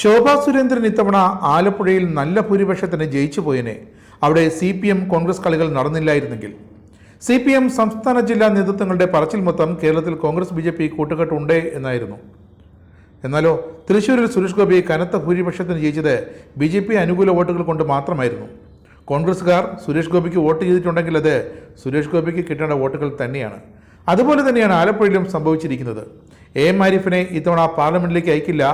ശോഭാ സുരേന്ദ്രൻ ഇത്തവണ ആലപ്പുഴയിൽ നല്ല ഭൂരിപക്ഷത്തിന് ജയിച്ചു പോയനെ. അവിടെ സി പി എം കോൺഗ്രസ് കളികൾ നടന്നില്ലായിരുന്നെങ്കിൽ. സി പി എം സംസ്ഥാന ജില്ലാ നേതൃത്വങ്ങളുടെ പറച്ചിൽ മൊത്തം കേരളത്തിൽ കോൺഗ്രസ് ബി ജെ പി കൂട്ടുകെട്ടുണ്ട് എന്നായിരുന്നു. എന്നാലോ തൃശ്ശൂരിൽ സുരേഷ് ഗോപി കനത്ത ഭൂരിപക്ഷത്തിന് ജയിച്ചത് ബി ജെ പി അനുകൂല വോട്ടുകൾ കൊണ്ട് മാത്രമായിരുന്നു. കോൺഗ്രസ്സുകാർ സുരേഷ് ഗോപിക്ക് വോട്ട് ചെയ്തിട്ടുണ്ടെങ്കിൽ അത് സുരേഷ് ഗോപിക്ക് കിട്ടേണ്ട വോട്ടുകൾ തന്നെയാണ്. അതുപോലെ തന്നെയാണ് ആലപ്പുഴയിലും സംഭവിച്ചിരിക്കുന്നത്. എ എം ആരിഫിനെ ഇത്തവണ പാർലമെന്റിലേക്ക് അയക്കില്ല.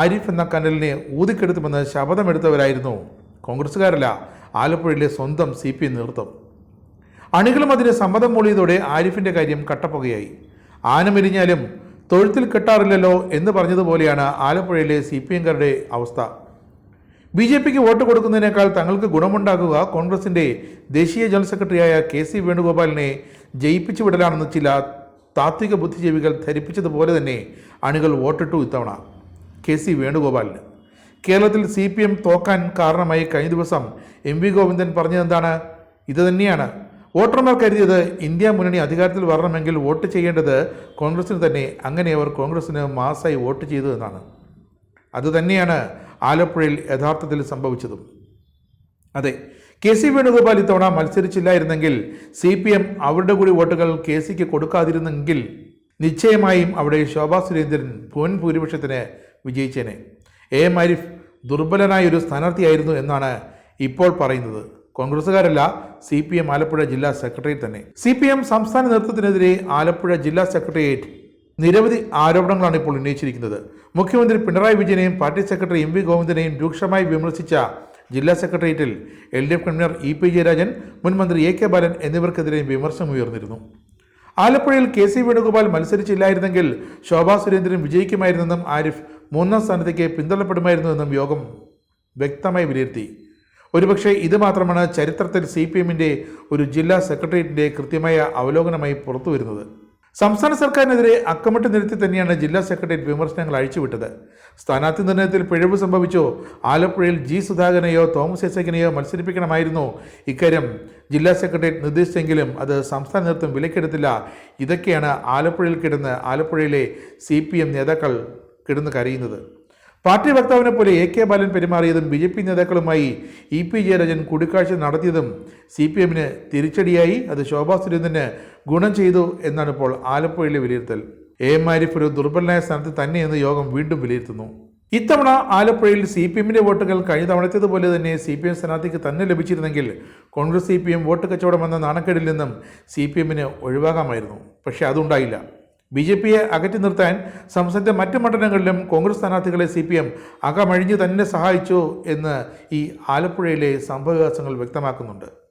ആരിഫ് എന്ന കനലിനെ ഊതിക്കെടുത്തുമെന്ന് ശപഥമെടുത്തവരായിരുന്നു. കോൺഗ്രസ്സുകാരല്ല ആലപ്പുഴയിലെ സ്വന്തം സി പി നേതൃത്വം. അണികളും അതിന് സമ്മതം മൂളിയതോടെ ആരിഫിന്റെ കാര്യം കട്ടപ്പുകയായി. ആനമെരിഞ്ഞാലും തൊഴുത്തിൽ കെട്ടാറില്ലല്ലോ എന്ന് പറഞ്ഞതുപോലെയാണ് ആലപ്പുഴയിലെ സി പി എംകാരുടെ അവസ്ഥ. ബി ജെ പിക്ക് വോട്ട് കൊടുക്കുന്നതിനേക്കാൾ തങ്ങൾക്ക് ഗുണമുണ്ടാക്കുക കോൺഗ്രസിന്റെ ദേശീയ ജനറൽ സെക്രട്ടറിയായ കെ സി വേണുഗോപാലിനെ ജയിപ്പിച്ചു വിടലാണെന്ന് ചില താത്വിക ബുദ്ധിജീവികൾ ധരിപ്പിച്ചതുപോലെ തന്നെ അണികൾ വോട്ടിട്ടു ഇത്തവണ. കെ സി വേണുഗോപാലിന്. കേരളത്തിൽ സി പി എം തോക്കാൻ കാരണമായി കഴിഞ്ഞ ദിവസം എം വി ഗോവിന്ദൻ പറഞ്ഞതെന്താണ് ഇത് തന്നെയാണ്. വോട്ടർമാർ കരുതിയത് ഇന്ത്യ മുന്നണി അധികാരത്തിൽ വരണമെങ്കിൽ വോട്ട് ചെയ്യേണ്ടത് കോൺഗ്രസിന് തന്നെ. അങ്ങനെ അവർ കോൺഗ്രസിന് മാസായി വോട്ട് ചെയ്തു എന്നാണ്. അതുതന്നെയാണ് ആലപ്പുഴയിൽ യഥാർത്ഥത്തിൽ സംഭവിച്ചതും. അതെ കെ സി വേണുഗോപാൽ ഇത്തവണ മത്സരിച്ചില്ലായിരുന്നെങ്കിൽ സി പി എം അവരുടെ കൂടി വോട്ടുകൾ കെ സിക്ക് കൊടുക്കാതിരുന്നെങ്കിൽ നിശ്ചയമായും അവിടെ ശോഭാ സുരേന്ദ്രൻ ഭൂൻ ഭൂരിപക്ഷത്തിന് വിജയിച്ചേനെ. എ എം ആരിഫ് ദുർബലനായ ഒരു സ്ഥാനാർത്ഥിയായിരുന്നു എന്നാണ് ഇപ്പോൾ പറയുന്നത്. കോൺഗ്രസുകാരല്ല സി പി എം ആലപ്പുഴ ജില്ലാ സെക്രട്ടേറിയറ്റ് തന്നെ. സി പി എം സംസ്ഥാന നേതൃത്വത്തിനെതിരെ ആലപ്പുഴ ജില്ലാ സെക്രട്ടേറിയറ്റ് നിരവധി ആരോപണങ്ങളാണ് ഇപ്പോൾ ഉന്നയിച്ചിരിക്കുന്നത്. മുഖ്യമന്ത്രി പിണറായി വിജയനെയും പാർട്ടി സെക്രട്ടറി എം വി ഗോവിന്ദനെയും രൂക്ഷമായി വിമർശിച്ച ജില്ലാ സെക്രട്ടേറിയറ്റിൽ L D F convener E P Jayarajan മുൻ മന്ത്രി എ കെ ബാലൻ എന്നിവർക്കെതിരെയും വിമർശനം ഉയർന്നിരുന്നു. ആലപ്പുഴയിൽ കെ സി വേണുഗോപാൽ മത്സരിച്ചില്ലായിരുന്നെങ്കിൽ ശോഭാ സുരേന്ദ്രൻ വിജയിക്കുമായിരുന്നെന്നും ആരിഫ് മൂന്നാം സ്ഥാനത്തേക്ക് പിന്തള്ളപ്പെടുമായിരുന്നുവെന്നും യോഗം വ്യക്തമായി വിലയിരുത്തി. ഒരുപക്ഷെ ഇത് മാത്രമാണ് ചരിത്രത്തിൽ സി പി എമ്മിന്റെ ഒരു ജില്ലാ സെക്രട്ടേറിയറ്റിന്റെ കൃത്യമായ അവലോകനമായി പുറത്തു വരുന്നത് സംസ്ഥാന സർക്കാരിനെതിരെ അക്കമിട്ട് നിരത്തി തന്നെയാണ് ജില്ലാ സെക്രട്ടേറിയറ്റ് വിമർശനങ്ങൾ അഴിച്ചുവിട്ടത്. സ്ഥാനാർത്ഥി നിർണയത്തിൽ പിഴവ് സംഭവിച്ചോ? ആലപ്പുഴയിൽ ജി സുധാകരനെയോ തോമസ് ഐസക്കിനെയോ മത്സരിപ്പിക്കണമായിരുന്നു ഇക്കാര്യം. ജില്ലാ സെക്രട്ടേറിയറ്റ് നിർദ്ദേശിച്ചെങ്കിലും അത് സംസ്ഥാന നേതൃത്വം വിലക്കെടുത്തില്ല. ഇതൊക്കെയാണ് ആലപ്പുഴയിൽ കിടന്ന് ആലപ്പുഴയിലെ സി നേതാക്കൾ കിടന്ന് കരയുന്നത്. പാർട്ടി വക്താവിനെ പോലെ എ കെ ബാലൻ പെരുമാറിയതും ബി ജെ പി നേതാക്കളുമായി ഇ പി ജയരാജൻ കൂടിക്കാഴ്ച നടത്തിയതും സി പി എമ്മിന് തിരിച്ചടിയായി. അത് ശോഭാ സുരേന്ദ്രന് ഗുണം ചെയ്തു എന്നാണ് ഇപ്പോൾ ആലപ്പുഴയിലെ വിലയിരുത്തൽ. എ എം ആരിഫ് ഒരു ദുർബലനായ സ്ഥാനത്ത് തന്നെയെന്ന് യോഗം വീണ്ടും വിലയിരുത്തുന്നു. ഇത്തവണ ആലപ്പുഴയിൽ സി പി എമ്മിന്റെ വോട്ടുകൾ കഴിഞ്ഞ തവണത്തേതുപോലെ തന്നെ സി പി എം സ്ഥാനാർത്ഥിക്ക് തന്നെ ലഭിച്ചിരുന്നെങ്കിൽ Congress C P M vote കച്ചവടമെന്ന നാണക്കേടിൽ നിന്നും സി പി എമ്മിന് ഒഴിവാകാമായിരുന്നു. പക്ഷേ അതുണ്ടായില്ല. ബി ജെ പിയെ അകറ്റി നിർത്താൻ സംസ്ഥാനത്തെ മറ്റു മണ്ഡലങ്ങളിലും കോൺഗ്രസ് സ്ഥാനാർത്ഥികളെ സി പി എം അകമഴിഞ്ഞ് തന്നെ സഹായിച്ചു എന്ന് ഈ ആലപ്പുഴയിലെ സംഭവവികാസങ്ങൾ വ്യക്തമാക്കുന്നുണ്ട്.